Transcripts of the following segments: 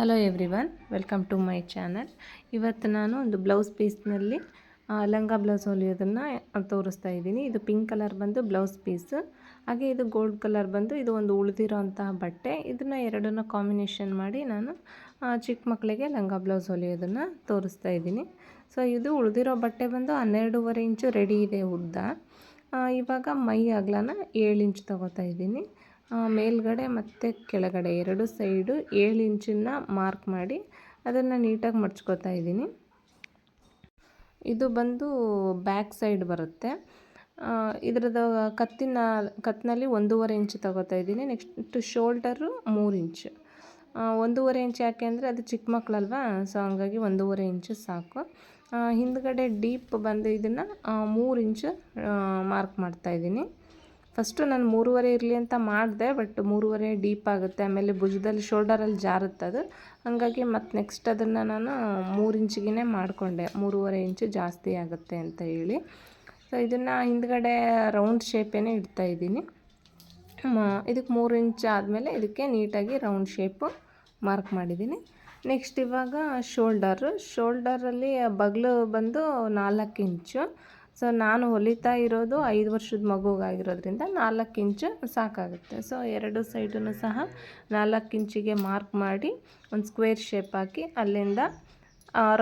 Hello everyone welcome to my channel ಇವತ್ತು ನಾನು ಒಂದು ಬ್ಲೌಸ್ ಪೀಸ್ನಲ್ಲಿ ಲಂಗ ಬ್ಲೌಸ್ ಹೊಲಿಯೋದನ್ನು ತೋರಿಸ್ತಾ ಇದ್ದೀನಿ. ಇದು ಪಿಂಕ್ ಕಲರ್ ಬಂದು ಬ್ಲೌಸ್ ಪೀಸ್ ಹಾಗೆ ಇದು ಗೋಲ್ಡ್ ಕಲರ್ ಬಂದು ಇದು ಒಂದು ಉಳಿದಿರೋಂತಹ ಬಟ್ಟೆ. ಇದನ್ನು ಎರಡನ್ನು ಕಾಂಬಿನೇಷನ್ ಮಾಡಿ ನಾನು ಚಿಕ್ಕ ಮಕ್ಕಳಿಗೆ ಲಂಗ ಬ್ಲೌಸ್ ಹೊಲಿಯೋದನ್ನು ತೋರಿಸ್ತಾ ಇದ್ದೀನಿ. ಸೊ ಇದು ಉಳಿದಿರೋ ಬಟ್ಟೆ ಬಂದು ಹನ್ನೆರಡೂವರೆ ಇಂಚು ರೆಡಿ ಇದೆ ಉದ್ದ. ಇವಾಗ ಮೈ ಅಗಲನ ಏಳು ಇಂಚ್ ತೊಗೋತಾ ಇದ್ದೀನಿ. ಮೇಲ್ಗಡೆ ಮತ್ತು ಕೆಳಗಡೆ ಎರಡು ಸೈಡು ಏಳು ಇಂಚಿನ ಮಾರ್ಕ್ ಮಾಡಿ ಅದನ್ನು ನೀಟಾಗಿ ಮಡ್ಚ್ಕೋತಾ ಇದ್ದೀನಿ. ಇದು ಬಂದು ಬ್ಯಾಕ್ ಸೈಡ್ ಬರುತ್ತೆ. ಇದರದ ಕತ್ತಿನ ಕತ್ತಿನಲ್ಲಿ ಒಂದೂವರೆ ಇಂಚ್ ತಗೋತಾ ಇದ್ದೀನಿ. ನೆಕ್ಸ್ಟ್ ಶೋಲ್ಡರು ಮೂರು ಇಂಚ್. ಒಂದೂವರೆ ಇಂಚ್ ಯಾಕೆ ಅಂದರೆ ಅದು ಚಿಕ್ಕ ಮಕ್ಕಳಲ್ವಾ, ಸೊ ಹಂಗಾಗಿ ಒಂದೂವರೆ ಇಂಚು ಸಾಕು. ಹಿಂದ್ಗಡೆ ಡೀಪ್ ಬಂದು ಇದನ್ನು ಮೂರು ಇಂಚು ಮಾರ್ಕ್ ಮಾಡ್ತಾ ಇದ್ದೀನಿ. ಫಸ್ಟು ನಾನು ಮೂರುವರೆ ಇರಲಿ ಅಂತ ಮಾಡಿದೆ, ಬಟ್ ಮೂರುವರೆ ಡೀಪ್ ಆಗುತ್ತೆ. ಆಮೇಲೆ ಭುಜದಲ್ಲಿ ಶೋಲ್ಡರಲ್ಲಿ ಜಾರುತ್ತೆ ಅದು. ಹಾಗಾಗಿ ಮತ್ತು ನೆಕ್ಸ್ಟ್ ಅದನ್ನು ನಾನು ಮೂರು ಇಂಚಿಗೆ ಮಾಡಿಕೊಂಡೆ. ಮೂರುವರೆ ಇಂಚು ಜಾಸ್ತಿ ಆಗುತ್ತೆ ಅಂತ ಹೇಳಿ. ಸೊ ಇದನ್ನು ಹಿಂದ್ಗಡೆ ರೌಂಡ್ ಶೇಪೇನೆ ಇಡ್ತಾ ಇದ್ದೀನಿ. ಇದಕ್ಕೆ ಮೂರು ಇಂಚ್ ಆದಮೇಲೆ ಇದಕ್ಕೆ ನೀಟಾಗಿ ರೌಂಡ್ ಶೇಪು ಮಾರ್ಕ್ ಮಾಡಿದ್ದೀನಿ. ನೆಕ್ಸ್ಟ್ ಇವಾಗ ಶೋಲ್ಡರು ಶೋಲ್ಡರಲ್ಲಿ ಬಗ್ಲು ಬಂದು ನಾಲ್ಕು ಇಂಚು. ಸೊ ನಾನು ಹೊಲಿತಾ ಇರೋದು ಐದು ವರ್ಷದ ಮಗುಗಾಗಿರೋದ್ರಿಂದ ನಾಲ್ಕು ಇಂಚು ಸಾಕಾಗುತ್ತೆ. ಸೊ ಎರಡು ಸೈಡನ್ನು ಸಹ ನಾಲ್ಕು ಇಂಚಿಗೆ ಮಾರ್ಕ್ ಮಾಡಿ ಒಂದು ಸ್ಕ್ವೇರ್ ಶೇಪ್ ಹಾಕಿ ಅಲ್ಲಿಂದ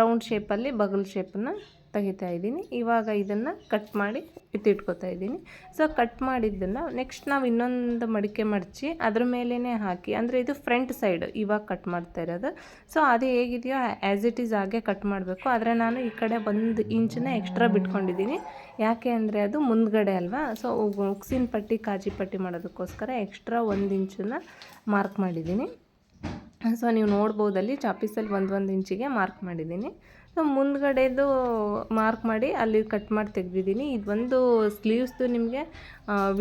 ರೌಂಡ್ ಶೇಪಲ್ಲಿ ಬಗಲ್ ಶೇಪನ್ನು ತೆಗಿತಾ ಇದ್ದೀನಿ. ಇವಾಗ ಇದನ್ನು ಕಟ್ ಮಾಡಿ ಎತ್ತಿಟ್ಕೊತಾ ಇದ್ದೀನಿ. ಸೊ ಕಟ್ ಮಾಡಿದ್ದನ್ನು ನೆಕ್ಸ್ಟ್ ನಾವು ಇನ್ನೊಂದು ಮಡಿಕೆ ಮಡಚಿ ಅದ್ರ ಮೇಲೇ ಹಾಕಿ, ಅಂದರೆ ಇದು ಫ್ರಂಟ್ ಸೈಡ್ ಇವಾಗ ಕಟ್ ಮಾಡ್ತಾ ಇರೋದು. ಸೊ ಅದು ಹೇಗಿದೆಯೋ ಆ್ಯಸ್ ಇಟ್ ಈಸ್ ಹಾಗೆ ಕಟ್ ಮಾಡಬೇಕು. ಆದರೆ ನಾನು ಈ ಕಡೆ ಒಂದು ಇಂಚನ್ನ ಎಕ್ಸ್ಟ್ರಾ ಬಿಟ್ಕೊಂಡಿದ್ದೀನಿ. ಯಾಕೆ ಅಂದರೆ ಅದು ಮುಂದ್ಗಡೆ ಅಲ್ವಾ? ಸೊ ಉಕ್ಸಿನ ಪಟ್ಟಿ, ಕಾಜಿ ಪಟ್ಟಿ ಮಾಡೋದಕ್ಕೋಸ್ಕರ ಎಕ್ಸ್ಟ್ರಾ ಒಂದು ಇಂಚನ್ನು ಮಾರ್ಕ್ ಮಾಡಿದ್ದೀನಿ. ಸೊ ನೀವು ನೋಡ್ಬೋದಲ್ಲಿ ಚಾಪೀಸಲ್ಲಿ ಒಂದು ಒಂದು ಇಂಚಿಗೆ ಮಾರ್ಕ್ ಮಾಡಿದ್ದೀನಿ. ಮುಂದ್ಗಡೆದು ಮಾರ್ಕ್ ಮಾಡಿ ಅಲ್ಲಿ ಕಟ್ ಮಾಡಿ ತೆಗೆದಿದ್ದೀನಿ. ಇದೊಂದು ಸ್ಲೀವ್ಸ್ದು ನಿಮಗೆ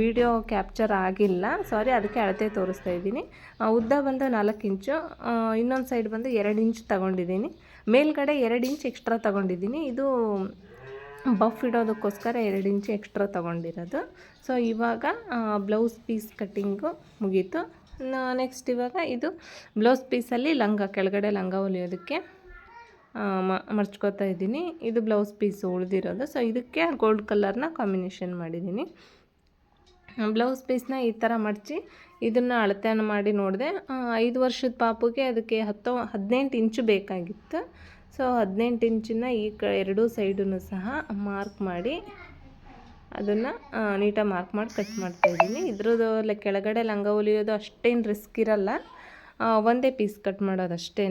ವಿಡಿಯೋ ಕ್ಯಾಪ್ಚರ್ ಆಗಿಲ್ಲ. ಸಾರಿ ಅದಕ್ಕೆ ಅಳತೆ ತೋರಿಸ್ತಾ ಇದ್ದೀನಿ. ಉದ್ದ ಬಂದು ನಾಲ್ಕು ಇಂಚು ಇನ್ನೊಂದು ಸೈಡ್ ಬಂದು ಎರಡು ಇಂಚ್ ತಗೊಂಡಿದ್ದೀನಿ. ಮೇಲ್ಗಡೆ ಎರಡು ಇಂಚ್ ಎಕ್ಸ್ಟ್ರಾ ತಗೊಂಡಿದ್ದೀನಿ. ಇದು ಬಫ್ ಇಡೋದಕ್ಕೋಸ್ಕರ ಎರಡು ಇಂಚ್ ಎಕ್ಸ್ಟ್ರಾ ತೊಗೊಂಡಿರೋದು. ಸೊ ಇವಾಗ ಬ್ಲೌಸ್ ಪೀಸ್ ಕಟ್ಟಿಂಗು ಮುಗೀತು. ನೆಕ್ಸ್ಟ್ ಇವಾಗ ಇದು ಬ್ಲೌಸ್ ಪೀಸಲ್ಲಿ ಲಂಗ, ಕೆಳಗಡೆ ಲಂಗ ಹೊಲಿಯೋದಕ್ಕೆ ಆ, ಮ- ಮಡ್ಚ್ಕೊತಾ ಇದ್ದೀನಿ. ಇದು ಬ್ಲೌಸ್ ಪೀಸು ಉಳಿದಿರೋದು. ಸೊ ಇದಕ್ಕೆ ಗೋಲ್ಡ್ ಕಲರ್ನ ಕಾಂಬಿನೇಷನ್ ಮಾಡಿದ್ದೀನಿ. ಬ್ಲೌಸ್ ಪೀಸ್ನ ಈ ಥರ ಮಡಚಿ ಇದನ್ನು ಅಳತೆಯನ್ನು ಮಾಡಿ ನೋಡಿದೆ ಐದು ವರ್ಷದ ಪಾಪುಗೆ ಅದಕ್ಕೆ ಹತ್ತೊ ಹದಿನೆಂಟು ಇಂಚು ಬೇಕಾಗಿತ್ತು. ಸೊ ಹದಿನೆಂಟು ಇಂಚಿನ ಈ ಕ ಎರಡೂ ಸೈಡನ್ನು ಸಹ ಮಾರ್ಕ್ ಮಾಡಿ ಅದನ್ನು ನೀಟಾಗಿ ಮಾರ್ಕ್ ಮಾಡಿ ಕಟ್ ಮಾಡ್ತಾಯಿದ್ದೀನಿ ಇದ್ರದ್ದು ಕೆಳಗಡೆ ಲಂಗ ಹೊಲಿಯೋದು ಅಷ್ಟೇನು ರಿಸ್ಕ್ ಇರಲ್ಲ. ಒಂದೇ ಪೀಸ್ ಕಟ್ ಮಾಡೋದಷ್ಟೇ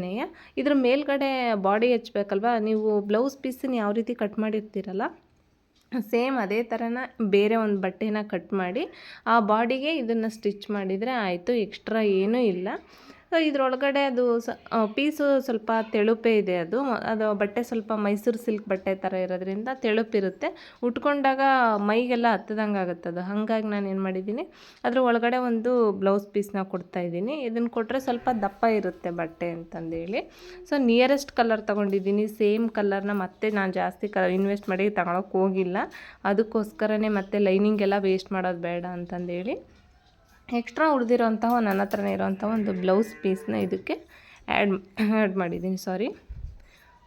ಇದ್ರ ಮೇಲ್ಗಡೆ ಬಾಡಿ ಹಚ್ಬೇಕಲ್ವಾ? ನೀವು ಬ್ಲೌಸ್ ಪೀಸನ್ನ ಯಾವ ರೀತಿ ಕಟ್ ಮಾಡಿರ್ತೀರಲ್ಲ, ಸೇಮ್ ಅದೇ ಥರನ ಬೇರೆ ಒಂದು ಬಟ್ಟೆನ ಕಟ್ ಮಾಡಿ, ಆ ಬಾಡಿಗೆ ಇದನ್ನು ಸ್ಟಿಚ್ ಮಾಡಿದರೆ ಆಯಿತು ಎಕ್ಸ್ಟ್ರಾ ಏನೂ ಇಲ್ಲ. ಇದ್ರೊಳಗಡೆ ಅದು ಸ ಪೀಸು ಸ್ವಲ್ಪ ತೆಳುಪೇ ಇದೆ ಅದು. ಅದು ಬಟ್ಟೆ ಸ್ವಲ್ಪ ಮೈಸೂರು ಸಿಲ್ಕ್ ಬಟ್ಟೆ ಥರ ಇರೋದ್ರಿಂದ ತೆಳುಪಿರುತ್ತೆ. ಉಟ್ಕೊಂಡಾಗ ಮೈಗೆಲ್ಲ ಹತ್ತದಂಗೆ ಆಗುತ್ತೆ ಅದು. ಹಾಗಾಗಿ ನಾನು ಏನು ಮಾಡಿದ್ದೀನಿ, ಅದ್ರ ಒಳಗಡೆ ಒಂದು ಬ್ಲೌಸ್ ಪೀಸ್ನ ಕೊಡ್ತಾ ಇದ್ದೀನಿ. ಇದನ್ನು ಕೊಟ್ಟರೆ ಸ್ವಲ್ಪ ದಪ್ಪ ಇರುತ್ತೆ ಬಟ್ಟೆ ಅಂತಂದೇಳಿ. ಸೊ ನಿಯರೆಸ್ಟ್ ಕಲರ್ ತೊಗೊಂಡಿದ್ದೀನಿ. ಸೇಮ್ ಕಲರ್ನ ಮತ್ತೆ ನಾನು ಜಾಸ್ತಿ ಕಲರ್ ಇನ್ವೆಸ್ಟ್ ಮಾಡಿ ತಗೊಳಕ್ಕೆ ಹೋಗಿಲ್ಲ. ಅದಕ್ಕೋಸ್ಕರನೇ ಮತ್ತೆ ಲೈನಿಂಗ್ ಎಲ್ಲ ವೇಸ್ಟ್ ಮಾಡೋದು ಬೇಡ ಅಂತಂದೇಳಿ. ಎಕ್ಸ್ಟ್ರಾ ಉಳಿದಿರೋಂತಹ ನನ್ನ ಹತ್ರನೇ ಇರೋವಂಥ ಒಂದು ಬ್ಲೌಸ್ ಪೀಸ್ನ ಇದಕ್ಕೆ ಆ್ಯಡ್ ಆ್ಯಡ್ ಮಾಡಿದ್ದೀನಿ, ಸಾರಿ.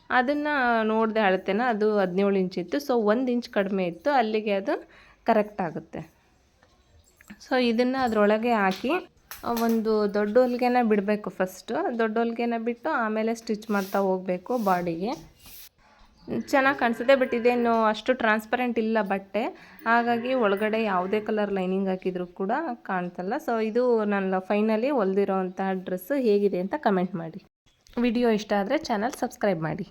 ಅದನ್ನು ನೋಡಿದೆ ಅಳತೆನ ಅದು ಹದಿನೇಳು ಇಂಚ್ ಇತ್ತು. ಸೊ ಒಂದು ಇಂಚ್ ಕಡಿಮೆ ಇತ್ತು. ಅಲ್ಲಿಗೆ ಅದು ಕರೆಕ್ಟ್ ಆಗುತ್ತೆ. ಸೊ ಇದನ್ನು ಅದರೊಳಗೆ ಹಾಕಿ ಒಂದು ದೊಡ್ಡ ಹೊಲಿಗೆನ ಬಿಡಬೇಕು ಫಸ್ಟು ದೊಡ್ಡ ಹೊಲಿಗೆನ ಬಿಟ್ಟು ಆಮೇಲೆ ಸ್ಟಿಚ್ ಮಾಡ್ತಾ ಹೋಗಬೇಕು ಬಾಡಿಗೆ. ಚೆನ್ನಾಗಿ ಕಾಣಿಸುತ್ತೆ ಬಟ್ ಇದೇನು ಅಷ್ಟು ಟ್ರಾನ್ಸ್ಪರೆಂಟ್ ಇಲ್ಲ ಬಟ್ಟೆ. ಹಾಗಾಗಿ ಒಳಗಡೆ ಯಾವುದೇ ಕಲರ್ ಲೈನಿಂಗ್ ಹಾಕಿದರೂ ಕೂಡ ಕಾಣ್ತಲ್ಲ. ಸೊ ಇದು ನನ್ನ ಫೈನಲಿ ಹೊಲ್ದಿರೋ ಅಂತಹ ಡ್ರೆಸ್ಸು ಹೇಗಿದೆ ಅಂತ ಕಮೆಂಟ್ ಮಾಡಿ. ವಿಡಿಯೋ ಇಷ್ಟ ಆದರೆ ಚಾನಲ್ ಸಬ್ಸ್ಕ್ರೈಬ್ ಮಾಡಿ.